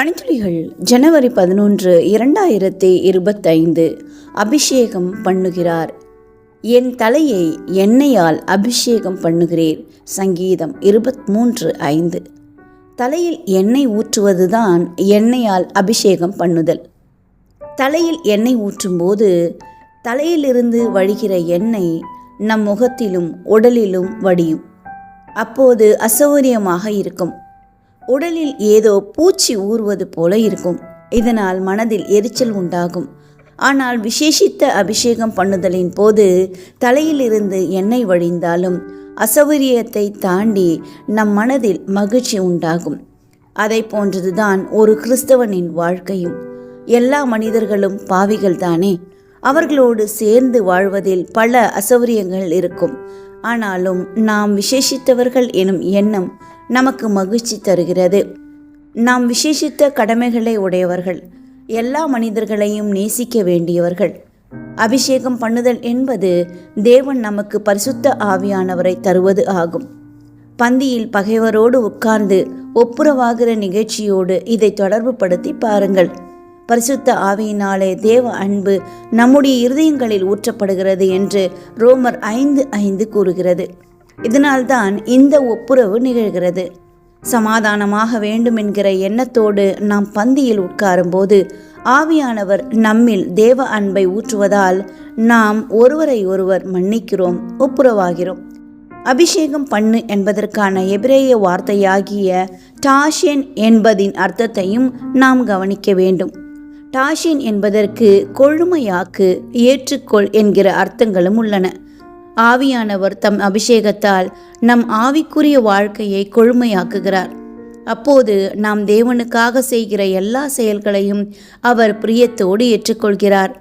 பனித்துளிகள் ஜனவரி பதினொன்று இரண்டாயிரத்தி இருபத்தைந்து அபிஷேகம் பண்ணுகிறார். என் தலையை எண்ணெயால் அபிஷேகம் பண்ணுகிறீர். சங்கீதம் இருபத் மூன்று ஐந்து. தலையில் எண்ணெய் ஊற்றுவதுதான் எண்ணெயால் அபிஷேகம் பண்ணுதல். தலையில் எண்ணெய் ஊற்றும்போது தலையிலிருந்து வழிகிற எண்ணெய் நம் முகத்திலும் உடலிலும் வடியும். அப்போது அசௌகரியமாக இருக்கும். உடலில் ஏதோ பூச்சி ஊறுவது போல இருக்கும். இதனால் மனதில் எரிச்சல் உண்டாகும். ஆனால் விசேஷித்த அபிஷேகம் பண்ணுதலின் போது தலையிலிருந்து எண்ணெய் வழிந்தாலும் அசௌகரியத்தை தாண்டி நம் மனதில் மகிழ்ச்சி உண்டாகும். அதை போன்றதுதான் ஒரு கிறிஸ்தவனின் வாழ்க்கையும். எல்லா மனிதர்களும் பாவிகள் தானே. அவர்களோடு சேர்ந்து வாழ்வதில் பல அசௌகரியங்கள் இருக்கும். ஆனாலும் நாம் விசேஷித்தவர்கள் எனும் எண்ணம் நமக்கு மகிழ்ச்சி தருகிறது. நாம் விசேஷித்த கடமைகளை உடையவர்கள் எல்லா மனிதர்களையும் நேசிக்க வேண்டியவர்கள். அபிஷேகம் பண்ணுதல் என்பது தேவன் நமக்கு பரிசுத்த ஆவியானவரை தருவது ஆகும். பந்தியில் பகைவரோடு உட்கார்ந்து ஒப்புரவாகிற நிகழ்ச்சியோடு இதை தொடர்புபடுத்தி பாருங்கள். பரிசுத்த ஆவியினாலே தேவ அன்பு நம்முடைய இருதயங்களில் ஊற்றப்படுகிறது என்று ரோமர் ஐந்து ஐந்து கூறுகிறது. இதனால்தான் இந்த ஒப்புரவு நிகழ்கிறது. சமாதானமாக வேண்டும் என்கிற எண்ணத்தோடு நாம் பந்தியில் உட்காரும்போது ஆவியானவர் நம்மில் தேவ அன்பை ஊற்றுவதால் நாம் ஒருவரை ஒருவர் மன்னிக்கிறோம் ஒப்புரவாகிறோம். அபிஷேகம் பண்ணு என்பதற்கான எபிரேய வார்த்தையாகிய டாஷியன் என்பதின் அர்த்தத்தையும் நாம் கவனிக்க வேண்டும். டாஷின் என்பதற்கு கொழுமையாக்கு ஏற்றுக்கொள் என்கிற அர்த்தங்களும் உள்ளன. ஆவியானவர் தம் அபிஷேகத்தால் நம் ஆவிக்குரிய வாழ்க்கையை கொழுமையாக்குகிறார். அப்போது நாம் தேவனுக்காக செய்கிற எல்லா செயல்களையும் அவர் பிரியத்தோடு ஏற்றுக்கொள்கிறார்.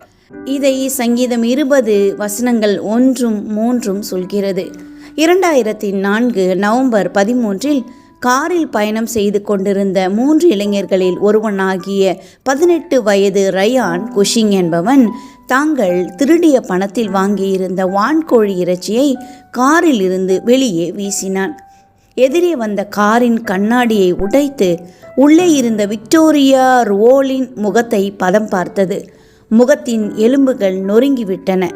இதை சங்கீதம் இருபது வசனங்கள் ஒன்றும் மூன்றும் சொல்கிறது. இரண்டாயிரத்தி நான்கு நவம்பர் பதிமூன்றில் காரில் பயணம் செய்து கொண்டிருந்த மூன்று இளைஞர்களில் ஒருவனாகிய பதினெட்டு வயது ரயான் குஷிங் என்பவன் தாங்கள் திருடிய பணத்தில் வாங்கியிருந்த வான்கோழி இறைச்சியை காரில் இருந்து வெளியே வீசினான். எதிரே வந்த காரின் கண்ணாடியை உடைத்து உள்ளே இருந்த விக்டோரியா ரோலின் முகத்தை பதம் பார்த்தது. முகத்தின் எலும்புகள் நொறுங்கிவிட்டன.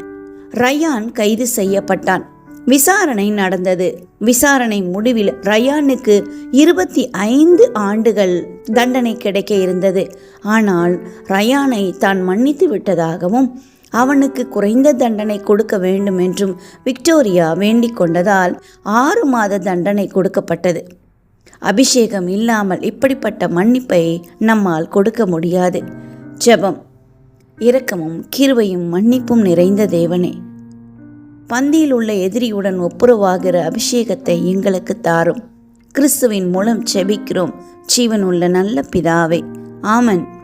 ரயான் கைது செய்யப்பட்டான். விசாரணை நடந்தது. விசாரணை முடிவில் ரயானுக்கு இருபத்தி ஐந்து ஆண்டுகள் தண்டனை கிடைக்க இருந்தது. ஆனால் ரயானை தான் மன்னித்து விட்டதாகவும் அவனுக்கு குறைந்த தண்டனை கொடுக்க வேண்டும் என்றும் விக்டோரியா வேண்டிக் கொண்டதால் ஆறு மாத தண்டனை கொடுக்கப்பட்டது. அபிஷேகம் இல்லாமல் இப்படிப்பட்ட மன்னிப்பை நம்மால் கொடுக்க முடியாது. ஜெபம் இரக்கமும் கிருவையும் மன்னிப்பும் நிறைந்த தேவனே. பந்தியில் உள்ள எதிரியுடன் ஒப்புரவாகிற அபிஷேகத்தை எங்களுக்கு தாரும். கிறிஸ்துவின் மூலம் செபிக்கிறோம் ஜீவன் உள்ள நல்ல பிதாவே. ஆமன்.